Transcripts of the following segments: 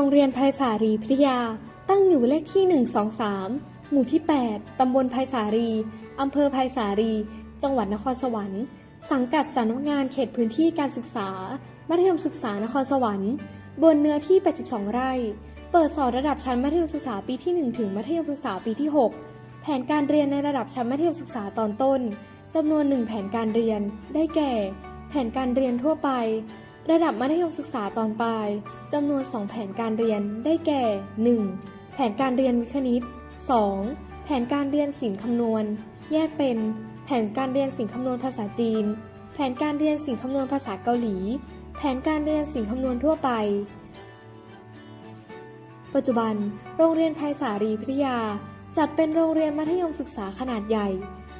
โรงเรียนไพศาลีพิทยาตั้งอยู่เลขที่ 123 หมู่ที่ 8 ตำบลไพศาลีอำเภอไพศาลีจังหวัดนครสวรรค์ สังกัดสำนักงานเขตพื้นที่การศึกษา มัธยมศึกษานครสวรรค์ บนเนื้อที่ 82 ไร่ เปิดสอนระดับชั้นมัธยมศึกษาปีที่ 1 ถึงมัธยมศึกษาปีที่ 6 แผนการเรียนในระดับชั้นมัธยมศึกษาตอนต้น จำนวน 1 แผนการเรียน ได้แก่ แผนการเรียนทั่วไป ระดับมัธยมศึกษาตอนปลายจำนวน 2 แผนการเรียนได้แก่ 1. แผนการเรียนวิคณิต 2. แผนการเรียนศิลป์คำนวณ แยกเป็น แผนการเรียนศิลป์คำนวณภาษาจีน แผนการเรียนศิลป์คำนวณภาษาเกาหลี แผนการเรียนศิลป์คำนวณทั่วไป ปัจจุบัน โรงเรียนไพศาลีพิทยา จัดเป็นโรงเรียนมัธยมศึกษาขนาดใหญ่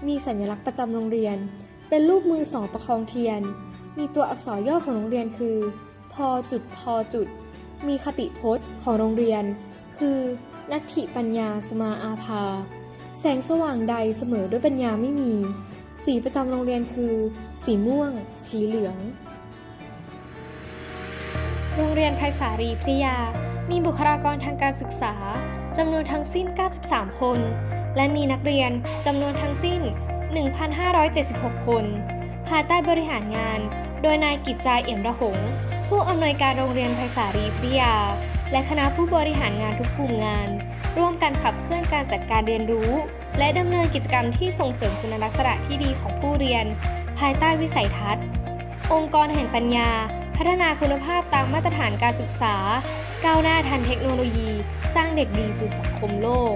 มีสัญลักษณ์ประจำโรงเรียน เป็นรูปมือสองประคองเทียน มีตัวอักษรย่อของโรงเรียนคือ พอจุดพอจุด มีคติพจน์ของโรงเรียน คือนัตถิปัญญาสมาอาภา แสงสว่างใดเสมอด้วยปัญญาไม่มี สีประจำโรงเรียนคือ สีม่วง สีเหลือง โรงเรียนไพศาลีพิยา มีบุคลากรทางการศึกษาจำนวนทั้งสิ้น 93 คน และมีนักเรียนจำนวนทั้งสิ้น 1,576 คน ภายใต้บริหารงาน โดยนายกิจจาเอี่ยมระหง ผู้อำนวยการโรงเรียนไพศาลีพิยา และคณะผู้บริหารงานทุกกลุ่มงาน ร่วมกันขับเคลื่อนการจัดการเรียนรู้ และดำเนินกิจกรรมที่ส่งเสริมคุณลักษณะที่ดีของผู้เรียน ภายใต้วิสัยทัศน์ องค์กรแห่งปัญญา พัฒนาคุณภาพตามมาตรฐานการศึกษา ก้าวหน้าทันเทคโนโลยี สร้างเด็กดีสู่สังคมโลก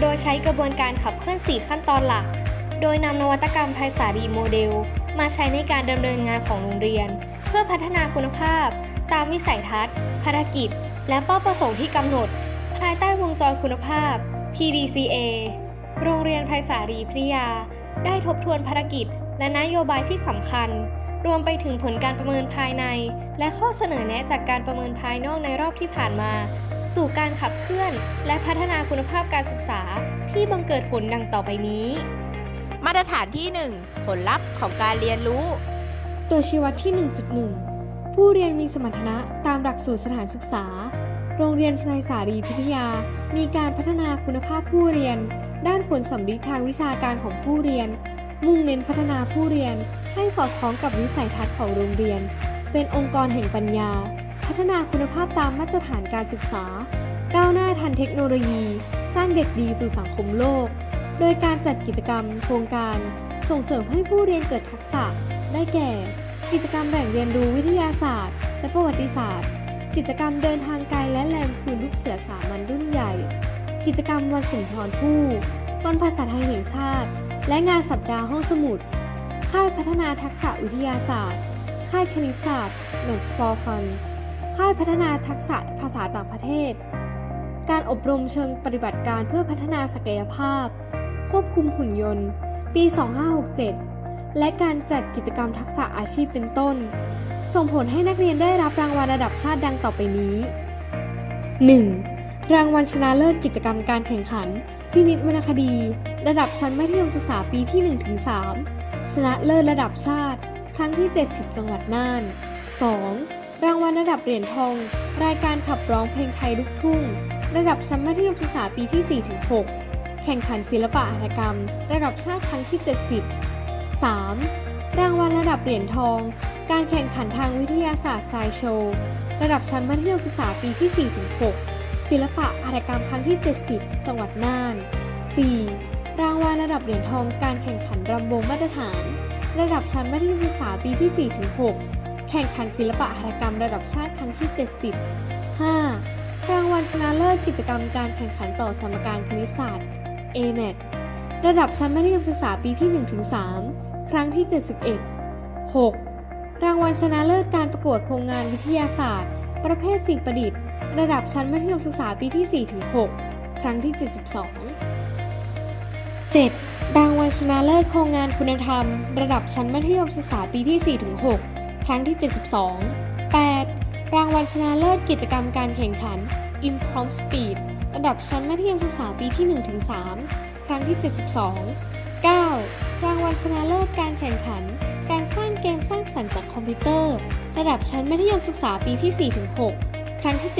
โดยใช้กระบวนการขับเคลื่อน 4 ขั้นตอนหลัก โดยนำนวัตกรรมไพศาลีโมเดล มาใช้ในการดำเนินงานของโรงเรียน เพื่อพัฒนาคุณภาพ ตามวิสัยทัศน์ ภารกิจ และเป้าประสงค์ที่กำหนด ภายใต้วงจรคุณภาพ PDCA โรงเรียนไพศาลีพิทยา ได้ทบทวนภารกิจ และนโยบายที่สำคัญ รวมไปถึงผลการประเมินภายใน และข้อเสนอแนะจากการประเมินภายนอกในรอบที่ผ่านมา สู่การขับเคลื่อน และพัฒนาคุณภาพการศึกษาที่บังเกิดผลดังต่อไปนี้ มาตรฐานที่ 1 ผลลัพธ์ของการเรียนรู้ ตัวชี้วัดที่ 1.1 ผู้เรียนมีสมรรถนะตามหลักสูตรสถานศึกษา โรงเรียนไพศาลีพิทยา มีการพัฒนาคุณภาพผู้เรียน ด้านผลสัมฤทธิ์ทางวิชาการของผู้เรียน มุ่งเน้นพัฒนาผู้เรียน ให้สอดคล้องกับวิสัยทัศน์ของโรงเรียน เป็นองค์กรแห่งปัญญา พัฒนาคุณภาพตามมาตรฐานการศึกษา ก้าวหน้าทันเทคโนโลยี สร้างเด็กดีสู่สังคมโลก โดยการจัดกิจกรรมโครงการส่งเสริมให้ผู้เรียนเกิดทักษะ ได้แก่ กิจกรรมแหล่งเรียนรู้วิทยาศาสตร์ และประวัติศาสตร์ กิจกรรมเดินทางไกลและแรงคืนลูกเสือสามัญรุ่นใหญ่ กิจกรรมวันสุนทรภู่วันภาษาไทยแห่งชาติ และงานสัปดาห์ห้องสมุด ค่ายพัฒนาทักษะวิทยาศาสตร์ ค่ายคณิตศาสตร์ Not for Fun ค่ายพัฒนาทักษะภาษาต่างประเทศ การอบรมเชิงปฏิบัติการเพื่อพัฒนาศักยภาพ ควบคุมหุ่นยนต์ ปี 2567 และการจัดกิจกรรมทักษะอาชีพเป็นต้น ส่งผลให้นักเรียนได้รับรางวัลระดับชาติดังต่อไปนี้ 1. รางวัลชนะเลิศกิจกรรมการแข่งขัน พินิจวรรณคดี ระดับชั้นมัธยมศึกษาปีที่ 1-3 ชนะเลิศระดับชาติ ครั้งที่ 70 จังหวัดน่าน 2. รางวัลระดับเหรียญทอง รายการขับร้องเพลงไทยลูกทุ่ง ระดับชั้นมัธยมศึกษาปีที่ 4-6 แข่งขันศิลปะหัตถกรรม ระดับชาติครั้งที่ 70 3. รางวัลระดับเหรียญทอง การแข่งขันทางวิทยาศาสตร์ไซโชว์ระดับชั้นมัธยมศึกษาปีที่ 4-6 ศิลปะหัตถกรรมครั้งที่ 70 จังหวัดน่าน 4. รางวัลระดับเหรียญทองการแข่งขันรำวงมาตรฐาน ระดับชั้นมัธยมศึกษาปีที่ 4-6 แข่งขันศิลปะหัตถกรรมระดับชาติครั้งที่ 70 5. รางวัลชนะเลิศกิจกรรมการแข่งขันต่อสมการคณิตศาสตร์ AMAT ระดับชั้นมัธยมศึกษาปีที่ 1-3 ครั้งที่ 71 6. รางวัลชนะเลิศการประกวดโครงงานวิทยาศาสตร์ ประเภทสิ่งประดิษฐ์ ระดับชั้นมัธยมศึกษาปีที่ 4-6 ครั้งที่ 72 7. รางวัลชนะเลิศโครงงานคุณธรรม ระดับชั้นมัธยมศึกษาปีที่ 4-6 ครั้งที่ 72 8. รางวัลชนะเลิศกิจกรรมการแข่งขัน i m p r o m p t Speed ระดับชั้นมัธยมศึกษาปีที่ 1-3 ครั้งที่ 72 9. รางวัลชนะเลิศการแข่งขัน การสร้างเกมสร้างสรรค์จากคอมพิวเตอร์ ระดับชั้นมัธยมศึกษาปีที่ 4-6 ครั้งที่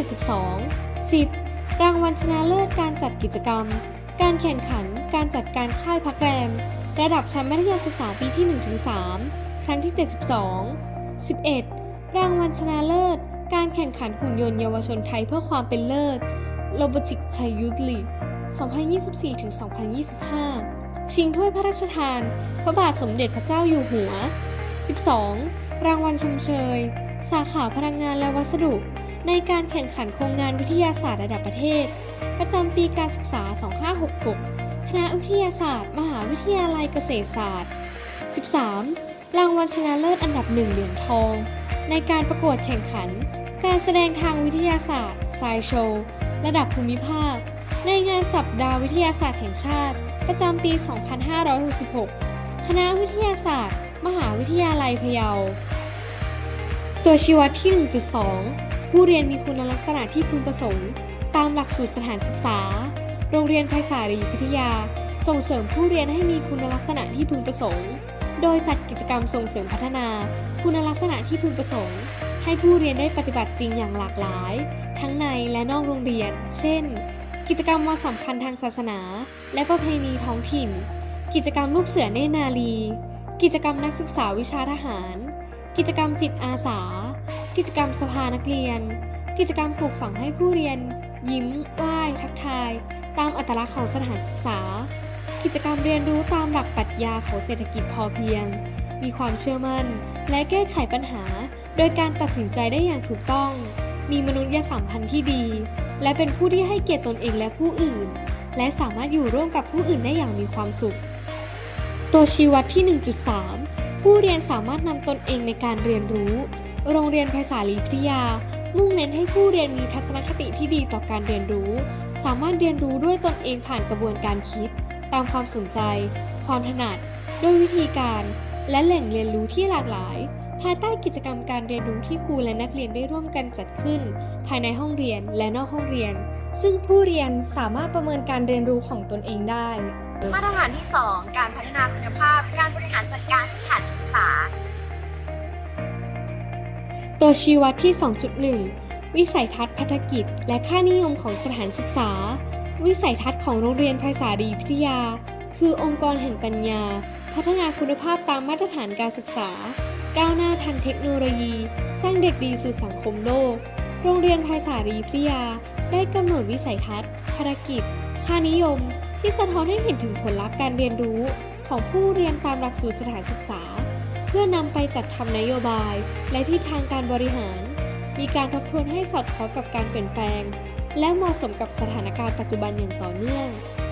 72 10. รางวัลชนะเลิศการจัดกิจกรรม การแข่งขัน การจัดการค่ายพักแรม ระดับชั้นมัธยมศึกษาปีที่ 1-3 ครั้งที่ 72 11. รางวัลชนะเลิศ การแข่งขันหุ่นยนต์เยาวชนไทยเพื่อความเป็นเลิศ Robotic Thai Youth League 2024-2025 ชิงถ้วยพระราชทาน พระบาทสมเด็จพระเจ้าอยู่หัว 12. รางวัลชมเชย สาขาพลังงานและวัสดุ ในการแข่งขันโครงงานวิทยาศาสตร์ระดับประเทศ ประจำปีการศึกษา 2566 คณะวิทยาศาสตร์ มหาวิทยาลัยเกษตรศาสตร์ 13. รางวัลชนะเลิศอันดับหนึ่งเหรียญทอง ในการประกวดแข่งขัน การแสดงทางวิทยาศาสตร์ไซโชว์ระดับภูมิภาค ในงานสัปดาห์วิทยาศาสตร์แห่งชาติ ประจำปี 2566 คณะวิทยาศาสตร์ มหาวิทยาลัยพะเยา ตัวชี้วัดที่ 1.2 ผู้เรียนมีคุณลักษณะที่พึงประสงค์ ตามหลักสูตรสถานศึกษา โรงเรียนไพศาลีพิทยา ส่งเสริมผู้เรียนให้มีคุณลักษณะที่พึงประสงค์ โดยจัดกิจกรรมส่งเสริมพัฒนา คุณลักษณะที่พึงประสงค์ ให้ผู้เรียนได้ปฏิบัติจริงอย่างหลากหลาย ทั้งในและนอกโรงเรียน เช่น กิจกรรมวันสำคัญทางศาสนา และประเพณีท้องถิ่น กิจกรรมลูกเสือเนนารีกิจกรรมนักศึกษาวิชาทหาร กิจกรรมจิตอาสา กิจกรรมสภานักเรียน กิจกรรมปลูกฝังให้ผู้เรียน ยิ้มไหว้ทักทาย ตามอัตลักษณ์ของสถานศึกษา กิจกรรมเรียนรู้ตามหลักปรัชญาของเศรษฐกิจพอเพียง มีความเชื่อมั่น และแก้ไขปัญหา โดยการตัดสินใจได้อย่างถูกต้อง มีมนุษยสัมพันธ์ที่ดี และเป็นผู้ที่ให้เกียรติตนเองและผู้อื่น และสามารถอยู่ร่วมกับผู้อื่นได้อย่างมีความสุข ตัวชี้วัดที่ 1.3 ผู้เรียนสามารถนำตนเองในการเรียนรู้ โรงเรียนไพศาลีพิยา มุ่งเน้นให้ผู้เรียนมีทัศนคติที่ดีต่อการเรียนรู้ สามารถเรียนรู้ด้วยตนเองผ่านกระบวนการคิด ตามความสนใจ ความถนัด ด้วยวิธีการ และแหล่งเรียนรู้ที่หลากหลาย ภายใต้กิจกรรมการเรียนรู้ที่ครูและนักเรียนได้ร่วมกันจัดขึ้น ภายในห้องเรียนและนอกห้องเรียน ซึ่งผู้เรียนสามารถประเมินการเรียนรู้ของตนเองได้ มาตรฐานที่ 2 การพัฒนาคุณภาพ การบริหารจัดการสถานศึกษา ตัวชี้วัดที่ 2.1 วิสัยทัศน์พัฒกิจ และค่านิยมของสถานศึกษา วิสัยทัศน์ของโรงเรียนไพศาลีพิทยา คือองค์กรแห่งปัญญา พัฒนาคุณภาพตามมาตรฐานการศึกษา ก้าวหน้าทันเทคโนโลยี สร้างเด็กดีสู่สังคมโลก โรงเรียนไพศาลีพิยา ได้กำหนดวิสัยทัศน์ ภารกิจ ค่านิยม ที่สะท้อนให้เห็นถึงผลลัพธ์การเรียนรู้ของผู้เรียนตามหลักสูตรสถานศึกษา เพื่อนำไปจัดทำนโยบาย และที่ทางการบริหาร มีการทบทวนให้สอดคล้องกับการเปลี่ยนแปลง และเหมาะสมกับสถานการณ์ปัจจุบันอย่างต่อเนื่อง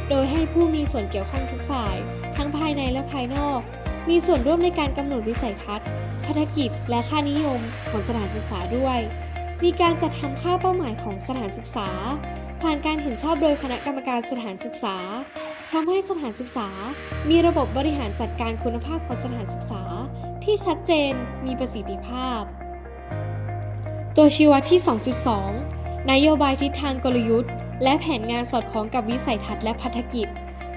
โดยให้ผู้มีส่วนเกี่ยวข้องทุกฝ่าย ทั้งภายในและภายนอก มีส่วนร่วมในการกำหนดวิสัยทัศน์ พัฒกิจ และค่านิยมของสถานศึกษาด้วย มีการจัดทำค่าเป้าหมายของสถานศึกษา ผ่านการเห็นชอบโดยคณะกรรมการสถานศึกษาทำให้สถานศึกษา มีระบบบริหารจัดการคุณภาพของสถานศึกษา ที่ชัดเจนมีประสิทธิภาพ ตัวชี้วัดที่ 2.2 นโยบายทิศทางกลยุทธ์ และแผนงานสอดคล้องกับวิสัยทัศน์และพัฒกิจ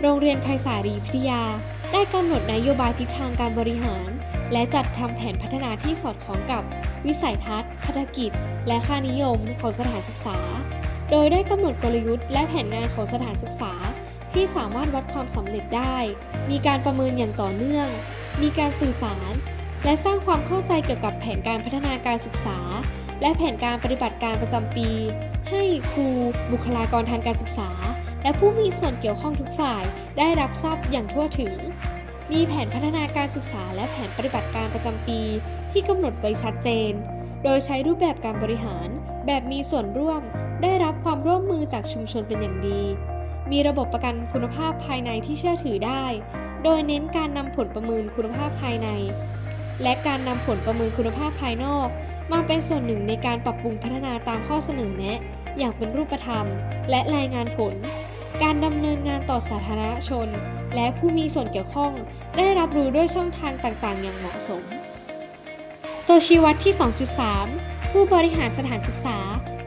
โรงเรียนไพศาลีพิทยา ได้กำหนดนโยบายทิศทางการบริหาร และจัดทำแผนพัฒนาที่สอดคล้องกับวิสัยทัศน์พัฒกิจ และค่านิยมของสถานศึกษา โดยได้กำหนดกลยุทธ์และแผนงานของสถานศึกษา ที่สามารถวัดความสำเร็จได้ มีการประเมินอย่างต่อเนื่อง มีการสื่อสาร และสร้างความเข้าใจเกี่ยวกับแผนการพัฒนาการศึกษา และแผนการปฏิบัติการประจำปี ให้ครู บุคลากรทางการศึกษา และผู้มีส่วนเกี่ยวข้องทุกฝ่ายได้รับทราบอย่างทั่วถึง มีแผนพัฒนาการศึกษาและแผนปฏิบัติการประจำปี ที่กำหนดไว้ชัดเจน โดยใช้รูปแบบการบริหาร แบบมีส่วนร่วม ได้รับความร่วมมือจากชุมชนเป็นอย่างดี มีระบบประกันคุณภาพภายในที่เชื่อถือได้ โดยเน้นการนำผลประเมินคุณภาพภายใน และการนำผลประเมินคุณภาพภายนอก มาเป็นส่วนหนึ่งในการปรับปรุงพัฒนาตามข้อเสนอแนะ อย่างเป็นรูปธรรม และรายงานผล การดำเนินงานต่อสาธารณชน และผู้มีส่วนเกี่ยวข้อง ได้รับรู้ด้วยช่องทางต่างๆ อย่างเหมาะสม ตัวชี้วัดที่ 2.3 ผู้บริหารสถานศึกษา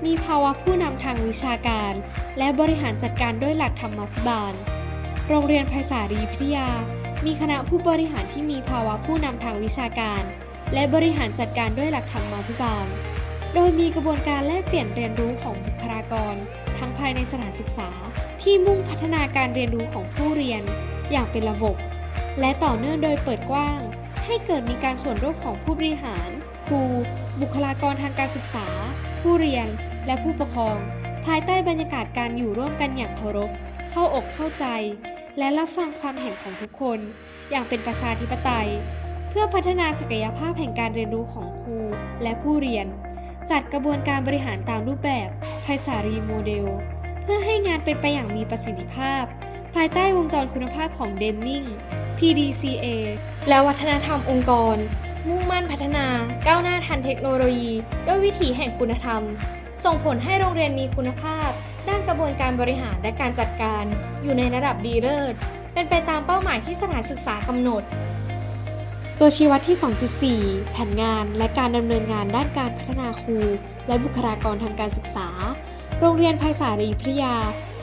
มีภาวะผู้นำทางวิชาการ และบริหารจัดการด้วยหลักธรรมาภิบาล โรงเรียนไพศาลีพิทยา มีคณะผู้บริหารที่มีภาวะผู้นำทางวิชาการ และบริหารจัดการด้วยหลักธรรมาภิบาล โดยมีกระบวนการแลกเปลี่ยนเรียนรู้ของบุคลากร ทั้งภายในสถานศึกษา ที่มุ่งพัฒนาการเรียนรู้ของผู้เรียน อย่างเป็นระบบ และต่อเนื่องโดยเปิดกว้าง ให้เกิดมีการส่วนร่วมของผู้บริหาร ครู บุคลากรทางการศึกษา ผู้เรียน และผู้ปกครอง ภายใต้บรรยากาศการอยู่ร่วมกันอย่างเคารพ เข้าอกเข้าใจ และรับฟังความเห็นของทุกคน อย่างเป็นประชาธิปไตย เพื่อพัฒนาศักยภาพแห่งการเรียนรู้ของครูและผู้เรียน จัดกระบวนการบริหารตามรูปแบบไพศาลีโมเดล เพื่อให้งานเป็นไปอย่างมีประสิทธิภาพ ภายใต้วงจรคุณภาพของเดมนิง PDCA และวัฒนธรรมองค์กร มุ่งมั่นพัฒนาก้าวหน้าทันเทคโนโลยี ด้วยวิถีแห่งคุณธรรม ส่งผลให้โรงเรียนมีคุณภาพ ด้านกระบวนการบริหารและการจัดการ อยู่ในระดับดีเลิศเป็นไปตามเป้าหมายที่สถานศึกษากำหนด ตัวชี้วัดที่ 2.4 แผนงานและการดำเนินงานด้านการพัฒนาครู และบุคลากรทางการศึกษา โรงเรียนไพศาลีพิทยา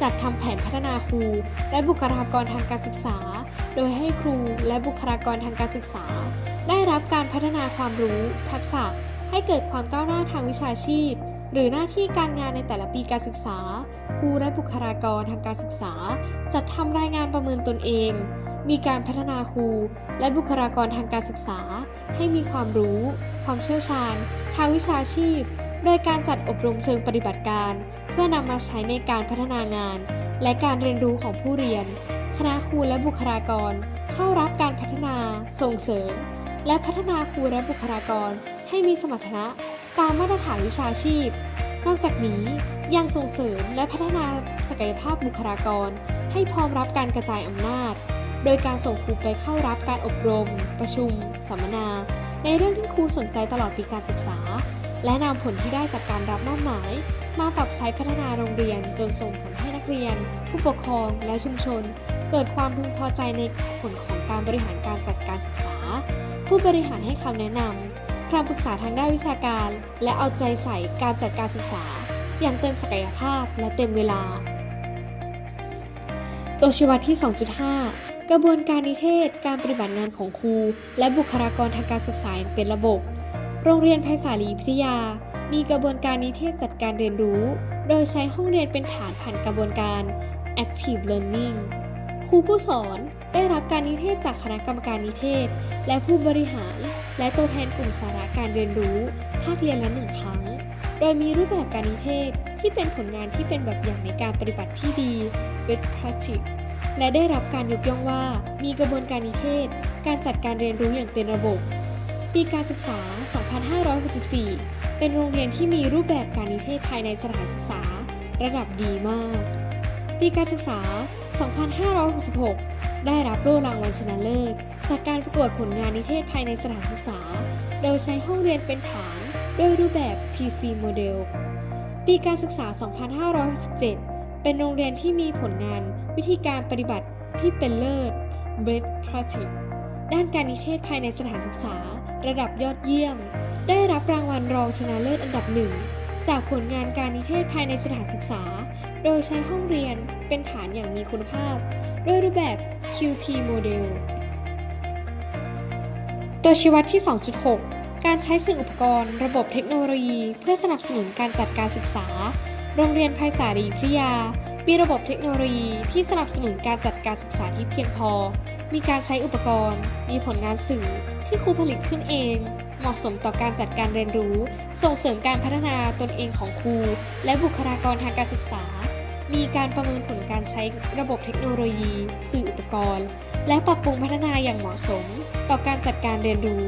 จัดทำแผนพัฒนาครู และบุคลากรทางการศึกษา โดยให้ครูและบุคลากรทางการศึกษา ได้รับการพัฒนาความรู้ ทักษะ ให้เกิดความก้าวหน้าทางวิชาชีพ หรือหน้าที่การงานในแต่ละปีการศึกษา ครูและบุคลากรทางการศึกษา จัดทำรายงานประเมินตนเอง มีการพัฒนาครูและบุคลากรทางการศึกษา ให้มีความรู้ ความเชี่ยวชาญ ทางวิชาชีพ โดยการจัดอบรมเชิงปฏิบัติการ เพื่อนำมาใช้ในการพัฒนางาน และการเรียนรู้ของผู้เรียน ณะครูและบุคลากร เข้ารับการพัฒนา ส่งเสริม และพัฒนาครูและบุคลากร ให้มีสมรรถนะตามมาตรฐานวิชาชีพ นอกจากนี้ยังส่งเสริมและพัฒนาศักยภาพบุคลากร ให้พร้อมรับการกระจายอำนาจ โดยการส่งครูไปเข้ารับการอบรม ประชุม สัมมนา ในเรื่องที่ครูสนใจตลอดปีการศึกษา และนำผลที่ได้จากการรับมอบหมาย มาปรับใช้พัฒนาโรงเรียนจนส่งผลให้ เรียน ผู้ปกครองและชุมชน เกิดความพึงพอใจในผลของการบริหารการจัดการศึกษา ผู้บริหารให้คำแนะนำคำปรึกษาทางด้านวิชาการ และเอาใจใส่การจัดการศึกษา อย่างเต็มศักยภาพและเต็มเวลา ตัวชี้วัดที่ 2.5 กระบวนการนิเทศ การปฏิบัติงานของครู และบุคลากรทางการศึกษาอย่างเป็นระบบ โรงเรียนไพศาลีพิทยา มีกระบวนการนิเทศจัดการเรียนรู้ โดยใช้ห้องเรียนเป็นฐานผ่านกระบวนการ active learning ครูผู้สอนได้รับการนิเทศจากคณะกรรมการนิเทศ และผู้บริหาร และตัวแทนกลุ่มสาระการเรียนรู้ ภาคเรียนละหนึ่งครั้ง โดยมีรูปแบบการนิเทศที่เป็นผลงานที่เป็นแบบอย่างในการปฏิบัติที่ดี best practice และได้รับการยกย่องว่า มีกระบวนการนิเทศ การจัดการเรียนรู้อย่างเป็นระบบ ปีการศึกษา 2564 เป็นโรงเรียนที่มีรูปแบบการนิเทศภายในสถานศึกษา ระดับดีมาก ปีการศึกษา 2566 ได้รับโล่รางวัลชนะเลิศ จากการประกวดผลงานนิเทศภายในสถานศึกษา โดยใช้ห้องเรียนเป็นฐานด้วยรูปแบบ PC Model ปีการศึกษา 2567 เป็นโรงเรียนที่มีผลงานวิธีการปฏิบัติที่เป็นเลิศ Best Practice ด้านการนิเทศภายในสถานศึกษา ระดับยอดเยี่ยม ได้รับรางวัลรองชนะเลิศอันดับหนึ่งจากผลงานการนิเทศภายในสถานศึกษา โดยใช้ห้องเรียนเป็นฐานอย่างมีคุณภาพด้วยรูปแบบ QP Model ตัวชี้วัดที่ 2.6 การใช้สื่ออุปกรณ์ ระบบเทคโนโลยี เพื่อสนับสนุนการจัดการศึกษา โรงเรียนไพศาลีพิยา มีระบบเทคโนโลยีที่สนับสนุนการจัดการศึกษาที่เพียงพอ มีการใช้อุปกรณ์ มีผลงานสื่อที่ครูผลิตขึ้นเอง เหมาะสมต่อการจัดการเรียนรู้ ส่งเสริมการพัฒนาตนเองของครู และบุคลากรทางการศึกษา มีการประเมินผลการใช้ระบบเทคโนโลยี สื่ออุปกรณ์ และปรับปรุงพัฒนาอย่างเหมาะสม ต่อการจัดการเรียนรู้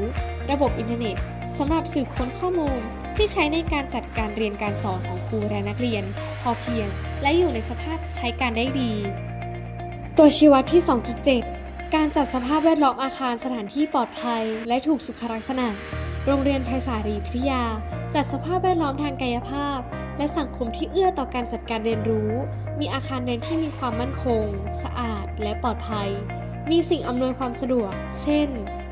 ระบบอินเทอร์เน็ตสำหรับสืบค้นข้อมูลที่ใช้ในการจัดการเรียนการสอนของครูและนักเรียน พอเพียง และอยู่ในสภาพใช้การได้ดี ตัวชี้วัดที่ 2.7 การจัดสภาพแวดล้อมอาคารสถานที่ปลอดภัย และถูกสุขลักษณะ โรงเรียนไพศาลีพิทยา จัดสภาพแวดล้อมทางกายภาพ และสังคมที่เอื้อต่อการจัดการเรียนรู้ มีอาคารเรียนที่มีความมั่นคง สะอาด และปลอดภัย มีสิ่งอำนวยความสะดวก เช่น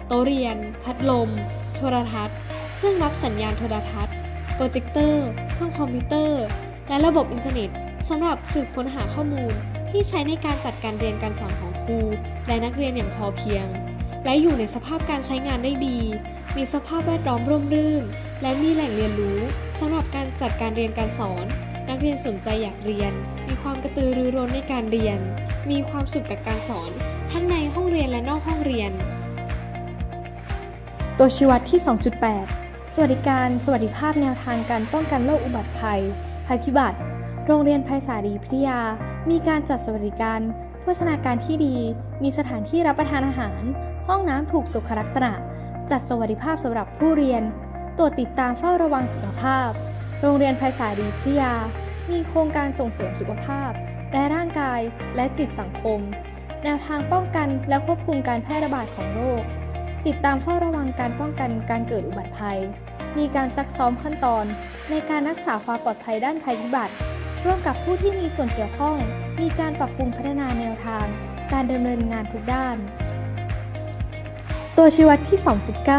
โต๊ะเรียน พัดลม โทรทัศน์ เครื่องรับสัญญาณโทรทัศน์ โปรเจคเตอร์ เครื่องคอมพิวเตอร์ และระบบอินเทอร์เน็ตสำหรับสืบค้นหาข้อมูล ที่ใช้ในการจัดการเรียนการสอนของครู และนักเรียนอย่างพอเพียง และอยู่ในสภาพการใช้งานได้ดี มีสภาพแวดล้อมร่มรื่น และมีแหล่งเรียนรู้สำหรับการจัดการเรียนการสอน นักเรียนสนใจอยากเรียน มีความกระตือรือร้นในการเรียน มีความสุขกับการสอน ทั้งในห้องเรียนและนอกห้องเรียน ตัวชี้วัดที่ 2.8 สวัสดิการ สวัสดิภาพแนวทางการป้องกันโรคอุบัติภัย ภัยพิบัติ โรงเรียนภัยสาลีพิทยา มีการจัดสวัสดิการโภชนาการที่ดี มีสถานที่รับประทานอาหาร ห้องน้ำถูกสุขลักษณะ จัดสวัสดิภาพสำหรับผู้เรียน ตรวจติดตามเฝ้าระวังสุขภาพ โรงเรียนภัยสาลีพิทยา มีโครงการส่งเสริมสุขภาพ และร่างกายและจิตสังคม แนวทางป้องกันและควบคุมการแพร่ระบาดของโรค ติดตามเฝ้าระวังการป้องกันการเกิดอุบัติภัย มีการซักซ้อมขั้นตอน ในการรักษาความปลอดภัยด้านภัยพิบัติ ร่วมกับผู้ที่มีส่วนเกี่ยวข้อง มีการปรับปรุงพัฒนาแนวทาง การดำเนินงานทุกด้าน ตัวชี้วัดที่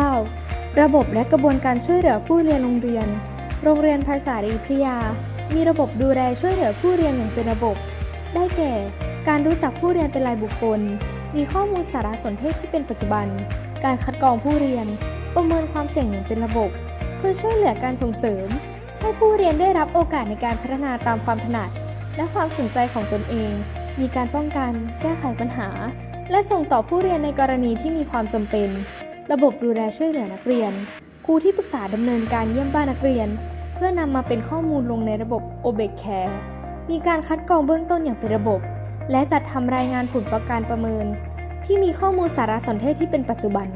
2.9 ระบบและกระบวนการช่วยเหลือผู้เรียนโรงเรียน โรงเรียนภาษารีพิยา มีระบบดูแลช่วยเหลือผู้เรียนอย่างเป็นระบบ ได้แก่ การรู้จักผู้เรียนเป็นรายบุคคล มีข้อมูลสารสนเทศที่เป็นปัจจุบัน การคัดกรองผู้เรียน ประเมินความเสี่ยงอย่างเป็นระบบ เพื่อช่วยเหลือการส่งเสริม ให้ผู้เรียนได้รับโอกาสในการพัฒนาตามความถนัด และความสนใจของตนเอง มีการป้องกัน แก้ไขปัญหา และส่งต่อผู้เรียนในกรณีที่มีความจำเป็น ระบบดูแลช่วยเหลือนักเรียน ครูที่ปรึกษาดำเนินการเยี่ยมบ้านนักเรียน เพื่อนำมาเป็นข้อมูลลงในระบบ o b e c Care มีการคัดกรองเบื้องต้นอย่างเป็นระบบ และจัดทำรายงานผลประการประเมิน ที่มีข้อมูลสารสนเทศที่เป็นปัจจุบัน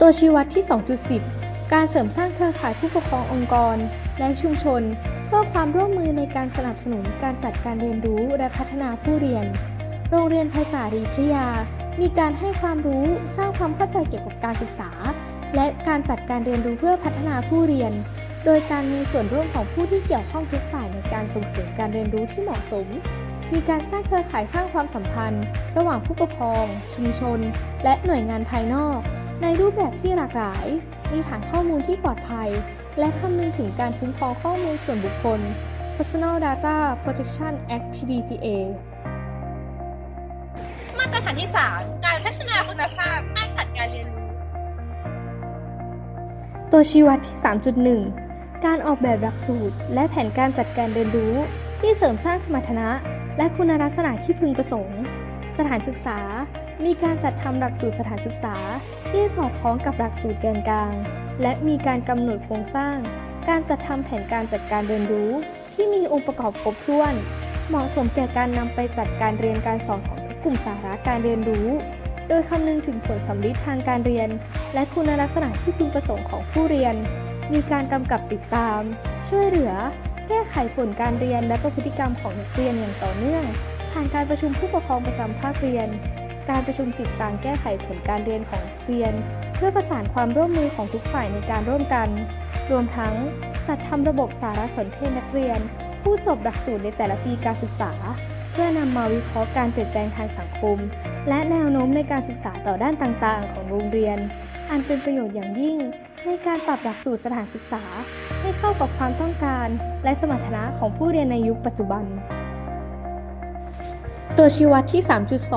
ตัวชี้วัดที่ 2.10 การเสริมสร้างเครือข่ายผู้ปกครององค์กร และชุมชน เพื่อความร่วมมือในการสนับสนุนการจัดการเรียนรู้และพัฒนาผู้เรียน โรงเรียนไพศาลีพิยา มีการให้ความรู้สร้างความเข้าใจเกี่ยวกับการศึกษา และการจัดการเรียนรู้เพื่อพัฒนาผู้เรียน โดยการมีส่วนร่วมของผู้ที่เกี่ยวข้องทุกฝ่ายในการส่งเสริมการเรียนรู้ที่เหมาะสม มีการสร้างเครือข่ายสร้างความสัมพันธ์ ระหว่างผู้ปกครอง ชุมชน และหน่วยงานภายนอก ในรูปแบบที่หลากหลาย มีฐานข้อมูลที่ปลอดภัย และคำนึงถึงการคุ้มครองข้อมูลส่วนบุคคล Personal Data Protection Act PDPA มาตรฐานที่ 3 การพัฒนาคุณภาพการจัดการเรียนรู้ ตัวชี้วัดที่ 3.1 การออกแบบหลักสูตร และแผนการจัดการเรียนรู้ ที่เสริมสร้างสมรรถนะ และคุณลักษณะที่พึงประสงค์ สถานศึกษา มีการจัดทำหลักสูตรสถานศึกษา ที่สอดคล้องกับหลักสูตรแกนกลาง และมีการกำหนดโครงสร้าง การจัดทำแผนการจัดการเรียนรู้ ที่มีองค์ประกอบครบถ้วน เหมาะสมแก่การนำไปจัดการเรียนการสอนของทุกกลุ่มสาระการเรียนรู้ โดยคำนึงถึงผลสำลิดทางการเรียน และคุณลักษณะที่พึงประสงค์ของผู้เรียน มีการกำกับติดตาม ช่วยเหลือ แก้ไขผลการเรียนและพฤติกรรมของนักเรียนอย่างต่อเนื่องผ่านการประชุมผู้ปกครองประจำภาคเรียน การประชุมติดตามแก้ไขผลการเรียนของเรียน เพื่อประสานความร่วมมือของทุกฝ่ายในการร่วมกัน รวมทั้งจัดทำระบบสารสนเทศนักเรียน ผู้จบหลักสูตรในแต่ละปีการศึกษา เพื่อนำมาวิเคราะห์การเปลี่ยนแปลงทางสังคม และแนวโน้มในการศึกษาต่อด้านต่างๆ ของโรงเรียน อันเป็นประโยชน์อย่างยิ่ง ในการปรับหลักสูตรสถานศึกษา ให้เข้ากับความต้องการ และสมรรถนะของผู้เรียนในยุคปัจจุบัน ตัวชี้วัดที่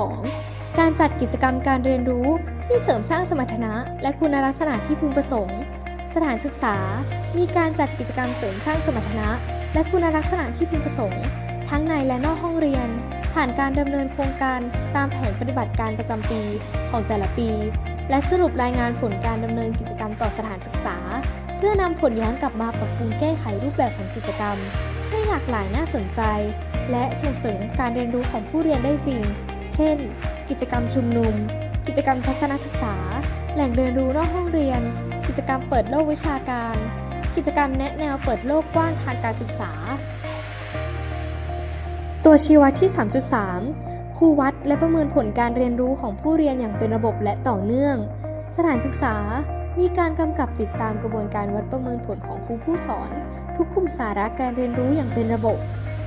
3.2 การจัดกิจกรรมการเรียนรู้ที่เสริมสร้างสมรรถนะ และคุณลักษณะที่พึงประสงค์ สถานศึกษา มีการจัดกิจกรรมเสริมสร้างสมรรถนะ และคุณลักษณะที่พึงประสงค์ ทั้งในและนอกห้องเรียน ผ่านการดำเนินโครงการตามแผนปฏิบัติการประจำปีของแต่ละปี และสรุปรายงานผลการดำเนินกิจกรรมต่อสถานศึกษา เพื่อนำผลย้อนกลับมาปรับปรุงแก้ไขรูปแบบของกิจกรรม ให้หลากหลายน่าสนใจ และส่งเสริมการเรียนรู้ของผู้เรียนได้จริง เช่น กิจกรรมชุมนุม กิจกรรมทัศนศึกษา แหล่งเรียนรู้นอกห้องเรียน กิจกรรมเปิดโลกวิชาการ กิจกรรมแนะแนวเปิดโลกกว้างทางการศึกษา ตัวชี้วัดที่ 3.3 ครูวัดและประเมินผลการเรียนรู้ของผู้เรียนอย่างเป็นระบบและต่อเนื่อง สถานศึกษามีการกำกับติดตามกระบวนการวัดประเมินผลของครูผู้สอน ทุกกลุ่มสาระการเรียนรู้อย่างเป็นระบบ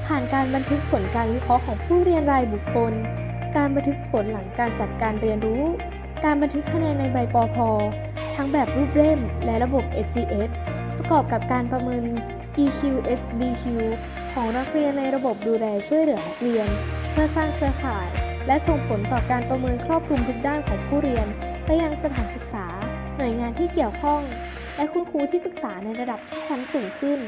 ผ่านการบันทึกผลการวิเคราะห์ของผู้เรียนรายบุคคล การบันทึกผลหลังการจัดการเรียนรู้ การบันทึกคะแนนในใบปอพทั้งแบบรูปเล่มและระบบ SGS ประกอบกับการประเมิน EQ SDQ ของนักเรียนในระบบดูแลช่วยเหลือนักเรียน เพื่อสร้างเครือข่าย และส่งผลต่อการประเมินครอบคลุมทุกด้านของผู้เรียน ไปยังสถานศึกษา หน่วยงานที่เกี่ยวข้อง และคุณครูที่ปรึกษาในระดับที่ชั้นสูงขึ้น